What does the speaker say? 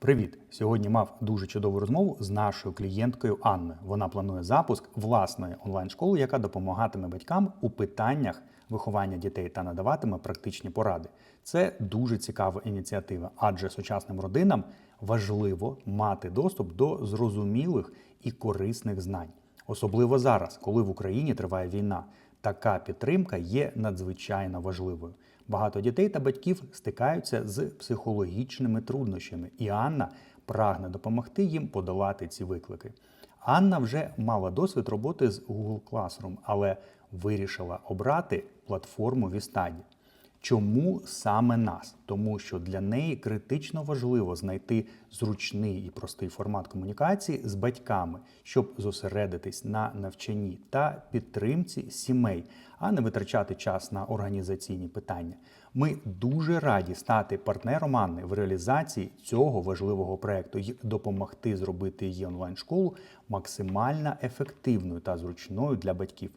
Привіт! Сьогодні мав дуже чудову розмову з нашою клієнткою Анною. Вона планує запуск власної онлайн-школи, яка допомагатиме батькам у питаннях виховання дітей та надаватиме практичні поради. Це дуже цікава ініціатива, адже сучасним родинам важливо мати доступ до зрозумілих і корисних знань. Особливо зараз, коли в Україні триває війна. Така підтримка є надзвичайно важливою. Багато дітей та батьків стикаються з психологічними труднощами, і Анна прагне допомогти їм подолати ці виклики. Анна вже мала досвід роботи з Google Classroom, але вирішила обрати платформу Вістаді. Чому саме нас? Тому що для неї критично важливо знайти зручний і простий формат комунікації з батьками, щоб зосередитись на навчанні та підтримці сімей, а не витрачати час на організаційні питання. Ми дуже раді стати партнером Анни в реалізації цього важливого проекту і допомогти зробити її онлайн-школу максимально ефективною та зручною для батьків.